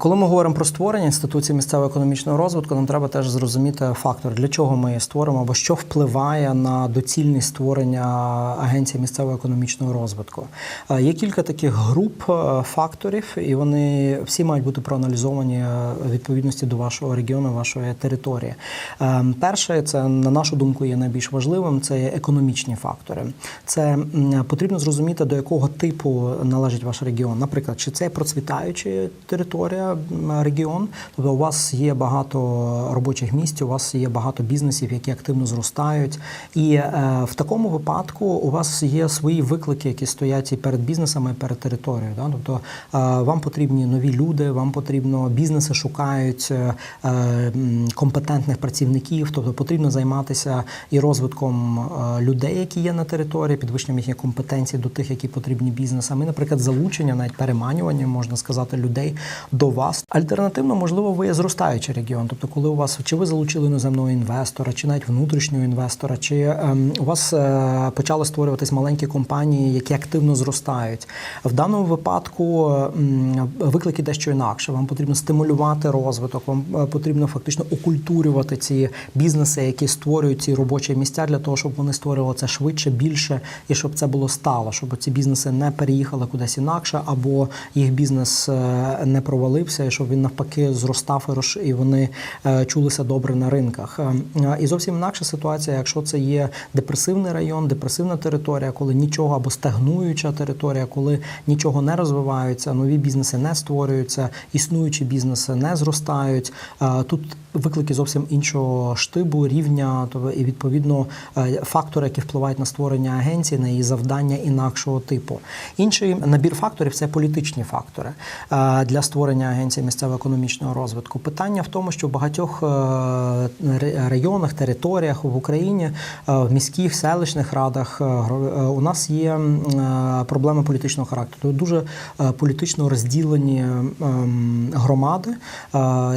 Коли ми говоримо про створення інституції місцевого економічного розвитку, нам треба теж зрозуміти фактор, для чого ми її створимо, або що впливає на доцільність створення агенції місцевого економічного розвитку. Е, Є кілька таких груп е, факторів, і вони всі мають бути проаналізовані е, відповідності до вашого регіону, вашої території. Перше, це на нашу думку є найбільш важливим. Це є економічні фактори. Це потрібно зрозуміти, до якого типу належить ваш регіон. Наприклад, чи це процвітаюча територія м, регіон, тобто у вас є багато робочих місць, у вас є багато бізнесів, які активно зростають, і е, в такому випадку у вас є свої виклики, які стоять і перед бізнесами, і перед територією. Да? Тобто е, вам потрібні нові люди, вам потрібно бізнеси шукають е, компетентних працівників, тобто потрібно займатися і розвитком е, людей, які є на території, підвищенням їхніх компетенцій до тих, які потрібні бізнесам. І, наприклад, залучення, навіть переманювання, можна сказати, людей до вас. Альтернативно, можливо, ви є зростаючий регіон. Тобто, коли у вас чи ви залучили іноземного інвестора, чи навіть внутрішнього інвестора, чи ем, у вас е, почали створюватись маленькі компанії, які активно зростають. В даному випадку м, виклики дещо інакше. Вам потрібно стимулювати розвиток, вам е, потрібно фактично окультурювати ці бізнеси, які створюють ці робочі місця для того, щоб вони створювали це швидше, більше і щоб це було стало, щоб ці бізнеси не переїхали кудись інакше, або їх бізнес е, не провалився, і щоб він навпаки зростав і вони е, чулися добре на ринках. Е, І зовсім інакша ситуація, якщо це є депресивний район, депресивна територія, коли нічого або стагнуюча територія, коли нічого не розвиваються, нові бізнеси не створюються, існуючі бізнеси не зростають. Е, Тут виклики зовсім іншого штибу, рівня, тобто і відповідно е, фактори, які впливають на створення агенції, на її завдання інакшого типу. Інший набір факторів це політичні фактори для створення агенції місцевого економічного розвитку. Питання в тому, що в багатьох е, районах, територіях в Україні, е, в міських селищних радах е, у нас є проблеми політичного характеру. Дуже політично розділені громади.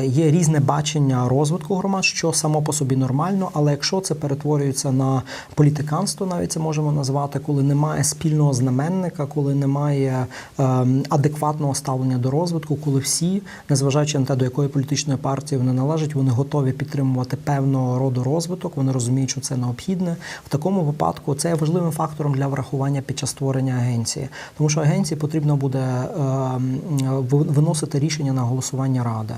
Є різне бачення розвитку громад, що само по собі нормально, але якщо це перетворюється на політиканство, навіть це можемо назвати, коли немає спільного знаменника, коли немає ем, адекватного ставлення до розвитку, коли всі, незважаючи на те, до якої політичної партії вони належать, вони готові підтримувати певного роду розвиток, вони розуміють, що це необхідне. В такому випадку це є важливим фактором для врахування під час створення агенції, тому що агенції потрібно буде ем, виносити рішення на голосування ради.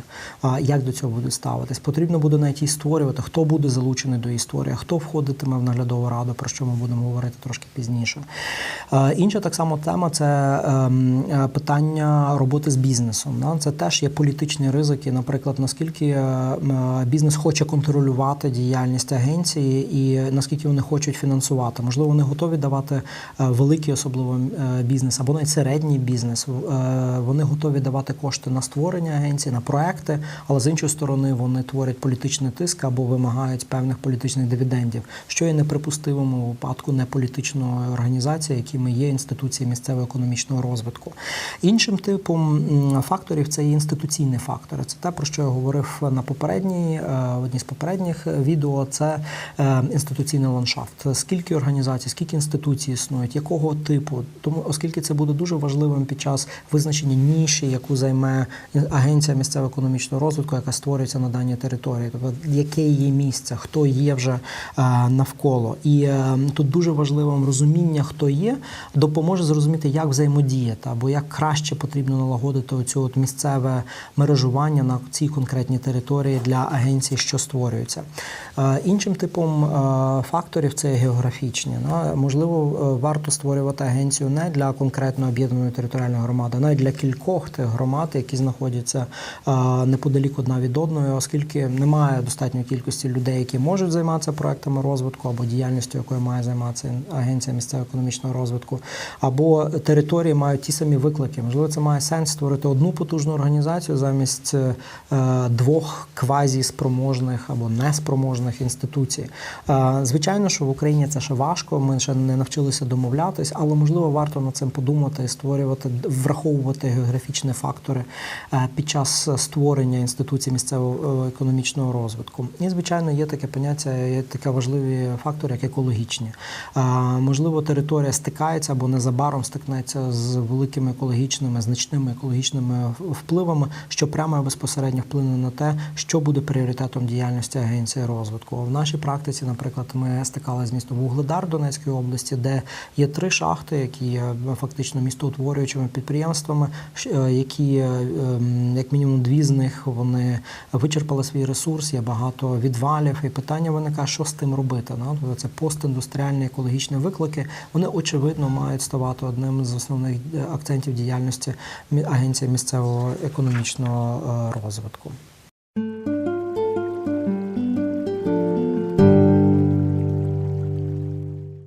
Як до цього буде ставитись? Потрібно буде навіть її створювати, хто буде залучений до історії, хто входитиме в наглядову раду, про що ми будемо говорити трошки пізніше. Е, Інша так само тема це ем, е, питання роботи з бізнесом. Це теж є політичні ризики. Наприклад, наскільки е, е, бізнес хоче контролювати діяльність агенції і наскільки вони хочуть фінансувати. Можливо, вони готові давати е, великий, особливо бізнес або навіть середній бізнес. Вони готові давати кошти на створення агенції, на проекти, але з іншої сторони вони творять політичний тиск або вимагають певних політичних дивідендів, що є неприпустимим у випадку неполітичної організації, якими є інституції місцевого економічного розвитку. Іншим типом факторів це є інституційні фактори. Це те, про що я говорив на попередній е, одній з попередніх відео. Це е, інституційний ландшафт. Скільки організацій, скільки інституцій існують, якого типу, тому оскільки це буде дуже важливим під час визначення ніші, яку займе агенція місцевого економічного розвитку, яка створюється на даній території, тобто яке є місце, хто є вже е, навколо, і тут дуже важливим розуміння, хто є, допоможе зрозуміти, як взаємодіяти, або як краще потрібно налагодити оцю от місцеве мережування на цій конкретній території для агенцій, що створюються. Е, Іншим типом е, факторів це географічні. Можливо, е, варто створювати агенцію не для конкретно об'єднаної територіальної громади, а навіть для кількох тих громад, які знаходяться неподалік одна від одної, оскільки немає достатньої кількості людей, які можуть займатися проектами розвитку або діяльністю, якою має займатися агенція місцевого економічного розвитку, або території мають ті самі виклики. Можливо, це має сенс створити одну потужну організацію замість е, двох квазі спроможних або неспроможних інституцій. Е, Звичайно, що в Україні це ще важко. Ми ще не навчилися домовлятись, але можливо варто над цим подумати і створювати, враховувати географічні фактори е, під час створення інституцій місцевого економічного розвитку. І звичайно, є таке поняття, є таке важливі фактори, як екологічні. Можливо, територія стикається або незабаром стикнеться з великими екологічними, значними екологічними впливами. Впливами, що прямо і безпосередньо вплине на те, що буде пріоритетом діяльності агенції розвитку. В нашій практиці, наприклад, ми стикалися з містом Вугледар Донецької області, де є три шахти, які є е, фактично містоутворюючими підприємствами, е, які е, ем, як мінімум дві з них вони вичерпали свій ресурс, є багато відвалів, і питання виникає, що з тим робити. Ну, це постіндустріальні екологічні виклики. Вони очевидно мають ставати одним з основних акцентів діяльності агенції місцевого економічного е, розвитку.